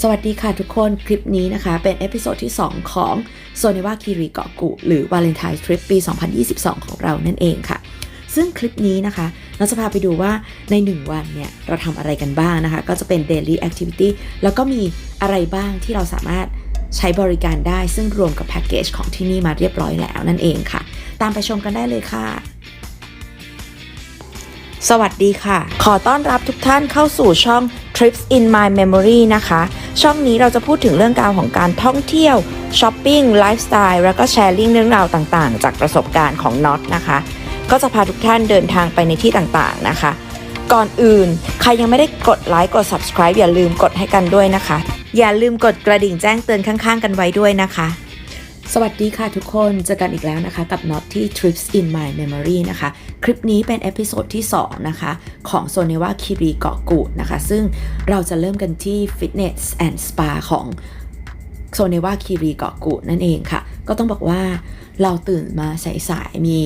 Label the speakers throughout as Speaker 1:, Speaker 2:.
Speaker 1: สวัสดีค่ะทุกคน คลิปนี้นะคะเป็นเอพิโซดที่ 2 ของโซเนวาคิริเกาะกุ หรือวาเลนไทน์ทริปปี 2022 ของเรานั่นเองค่ะ ซึ่งคลิปนี้นะคะ เราจะพาไปดูว่าใน 1 วันเนี่ย เราทำอะไรกันบ้างนะคะ ก็จะเป็น daily activity แล้วก็มีอะไรบ้างที่เราสามารถใช้บริการได้ ซึ่งรวมกับแพ็กเกจของที่นี่มาเรียบร้อยแล้วนั่นเองค่ะ ตามไปชมกันได้เลยค่ะ สวัสดีค่ะ ขอต้อนรับทุกท่านเข้าสู่ช่อง Trips in My Memory นะคะ ช่องนี้เราจะพูดถึงเรื่องราวของการท่องเที่ยวช้อปปิ้งไลฟ์สไตล์แล้วก็แชร์ลิงเรื่องราวต่างๆ จากประสบการณ์ของน็อตนะคะ ก็จะพาทุกท่านเดินทางไปในที่ต่างๆนะคะ ก่อนอื่น ใครยังไม่ได้กดไลค์กด subscribe อย่าลืมกดให้กันด้วยนะคะ อย่าลืมกดกระดิ่งแจ้งเตือนข้างๆ กันไว้ด้วยนะคะ สวัสดีค่ะทุกคนเจอกันอีกแล้วนะคะกับ Not ที่ Trips in My Memory นะคะ คลิปนี้เป็นเอพิโซดที่ 2 นะคะ ของโซเนวาคิรีเกาะกูดนะคะ ซึ่งเราจะเริ่มกันที่ Fitness and Spa ของโซเนวาคิรีเกาะกูดนั่นเองค่ะ ก็ต้องบอกว่าเราตื่นมาสายๆมี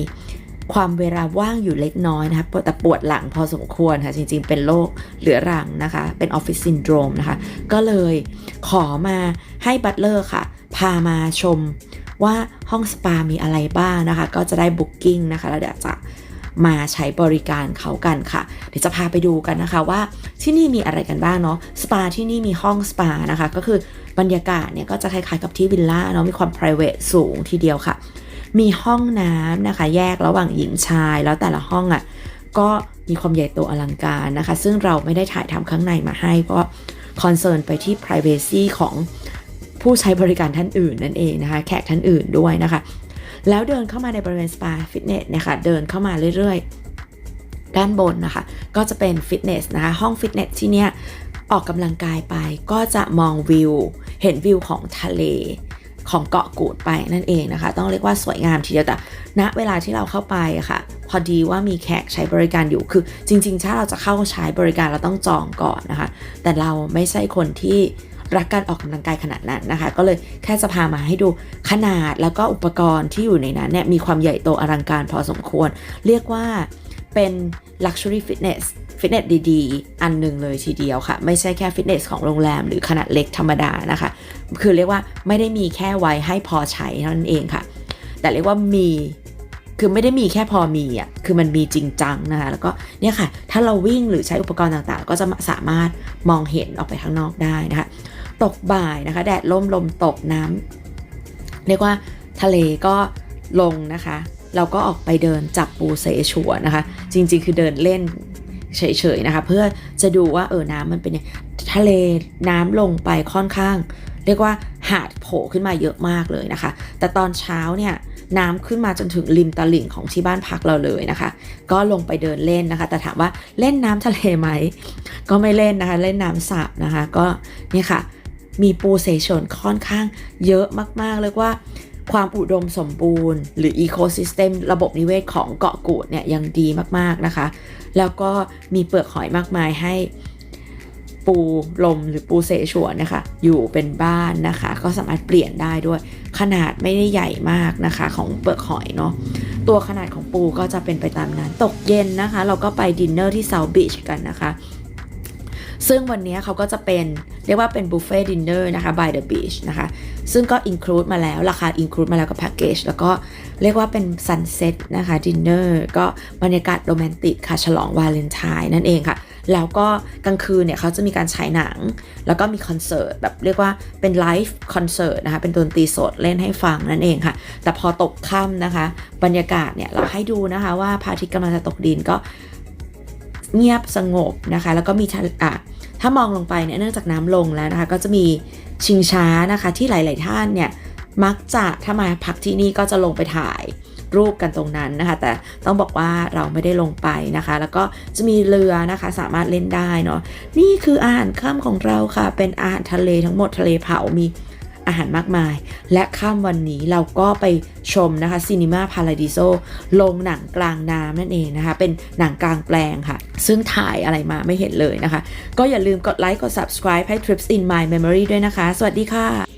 Speaker 1: ความเวลาว่างอยู่เล็กน้อยนะคะแต่ปวดหลังพอสมควรค่ะ จริงๆ เป็นโรคเหลือรังนะคะ เป็นออฟฟิศซินโดรมนะคะ ก็เลยขอมาให้บัตเลอร์ค่ะ พามาชมว่าห้องสปา มีอะไรบ้างนะคะ ก็จะได้บุ๊กิ้งนะคะแล้วเดี๋ยวจะมาใช้บริการเขากันค่ะ เดี๋ยวจะพาไปดูกันนะคะว่าที่นี่มีอะไรกันบ้างเนาะสปาที่นี่มีห้องสปานะคะ ก็คือบรรยากาศเนี่ยก็จะคล้ายๆกับที่วิลล่าเนาะมีความ p r i v a t สูงทีเดียวค่ะ มีห้องน้ำนะคะ แยกระหว่างหญิงชายแล้วแต่ละห้องอะ่ะก็มีความใหญ่โตอลังการนะคะ ซึ่งเราไม่ได้ถ่ายทำข้างในมาให้ เพราะคอนเซิร์นไปที่ privacy ของ ผู้ใช้บริการท่านอื่นนั่นเองนะคะ แขกท่านอื่นด้วยนะคะ แล้วเดินเข้ามาในบริเวณสปาฟิตเนสนะคะเดินเข้ามาเรื่อยๆ ด้านบนนะคะ ก็จะเป็นฟิตเนสนะคะ ห้องฟิตเนสที่เนี้ยออกกำลังกายไปก็จะมองวิว เห็นวิวของทะเลของเกาะกูดไปนั่นเองนะคะ ต้องเรียกว่าสวยงามทีเดียวแต่ณเวลาที่เราเข้าไปอะค่ะ พอดีว่ามีแขกใช้บริการอยู่คือ จริง ๆ ถ้าเราจะเข้าใช้บริการเราต้องจองก่อนนะคะ แต่เราไม่ใช่คนที่ รักการออกกำลังกายขนาดนั้นนะคะ ก็เลยแค่จะพามาให้ดูขนาดแล้วก็อุปกรณ์ที่อยู่ในนั้นเนี่ยมีความใหญ่โตอลังการพอสมควร เรียกว่าเป็น luxury fitness ฟิตเนสดีๆ อันหนึ่งเลยทีเดียวค่ะ ไม่ใช่แค่ฟิตเนสของโรงแรมหรือขนาดเล็กธรรมดานะคะ คือเรียกว่าไม่ได้มีแค่ไว้ให้พอใช้เท่านั้นเองค่ะ แต่เรียกว่ามีคือไม่ได้มีแค่พอมีอะคือมันมีจริงจังนะคะแล้วก็เนี่ยค่ะ ถ้าเราวิ่งหรือใช้อุปกรณ์ต่างๆ ก็จะสามารถมองเห็นออกไปข้างนอกได้นะคะ ตกบ่ายนะคะ แดดล่มลมตกน้ำเรียกว่าทะเลก็ลงนะคะ เราก็ออกไปเดินจับปูเสฉวนนะคะ จริงๆ คือเดินเล่นเฉยๆนะคะ เพื่อจะดูว่าเออน้ำมันเป็นยังทะเลน้ำลงไปค่อนข้าง เรียกว่าหาดโผล่ขึ้นมาเยอะมากเลยนะคะ แต่ตอนเช้าเนี่ยน้ำขึ้นมาจนถึงริมตลิ่งของที่บ้านพักเราเลยนะคะ ก็ลงไปเดินเล่นนะคะ แต่ถามว่าเล่นน้ำทะเลไหม ก็ไม่เล่นนะคะ เล่นน้ำสระนะคะ ก็นี่ค่ะ มีปูเสฉวนค่อนข้างเยอะมากๆเลยว่าความอุดมสมบูรณ์ หรืออีโคซิสเต็มระบบนิเวศของเกาะกูดเนี่ยยังดีมากๆนะคะ แล้วก็มีเปลือกหอยมากมายให้ปูลมหรือปูเสฉวนนะคะ อยู่เป็นบ้านนะคะ ก็สามารถเปลี่ยนได้ด้วย ขนาดไม่ได้ใหญ่มากนะคะ ของเปลือกหอยเนาะตัวขนาดของปูก็จะเป็นไปตามนั้น ตกเย็นนะคะ เราก็ไปดินเนอร์ที่เซาท์บีชกันนะคะ ซึ่งวันนี้เขาก็จะเป็น เรียกว่าเป็นบุฟเฟ่ดินเนอร์นะคะ by the beach นะคะ ซึ่งก็ include มาแล้ว ราคา include มาแล้วกับแพ็กเกจแล้วก็เรียกว่าเป็น sunset นะคะดินเนอร์ก็บรรยากาศโรแมนติกค่ะ ฉลองวาเลนไทน์นั่นเองค่ะ แล้วก็กลางคืนเนี่ยเขาจะมีการฉายหนัง แล้วก็มีคอนเสิร์ตแบบเรียกว่าเป็นไลฟ์คอนเสิร์ตนะคะ เป็นดนตรีสดเล่นให้ฟังนั่นเองค่ะ แต่พอตกค่ำนะคะ บรรยากาศเนี่ยเราให้ดูนะคะว่าพระอาทิตย์กำลังจะตกดินก็เงียบสงบนะคะ แล้วก็มีทะอะ ถ้ามองลงไปเนี่ยเนื่องจากน้ำลงแล้วนะคะ ก็จะมีชิงช้านะคะที่หลาย ๆ ท่านเนี่ยมักจะถ้ามาพักที่นี่ก็จะลงไปถ่ายรูปกันตรงนั้นนะคะ แต่ต้องบอกว่าเราไม่ได้ลงไปนะคะ แล้วก็จะมีเรือนะคะสามารถเล่นได้เนาะนี่คืออาหารค่ำของเราค่ะ เป็นอาหารทะเลทั้งหมดทะเลเผามี อาหารมากมาย และค่ำวันนี้เราก็ไปชมนะคะซีนีมาพาราดิโซลงหนังกลางน้ำนั่นเองนะคะ เป็นหนังกลางแปลงค่ะ ซึ่งถ่ายอะไรมาไม่เห็นเลยนะคะ ก็อย่าลืมกดไลค์กด subscribe ให้ Trips in My Memory ด้วยนะคะ สวัสดีค่ะ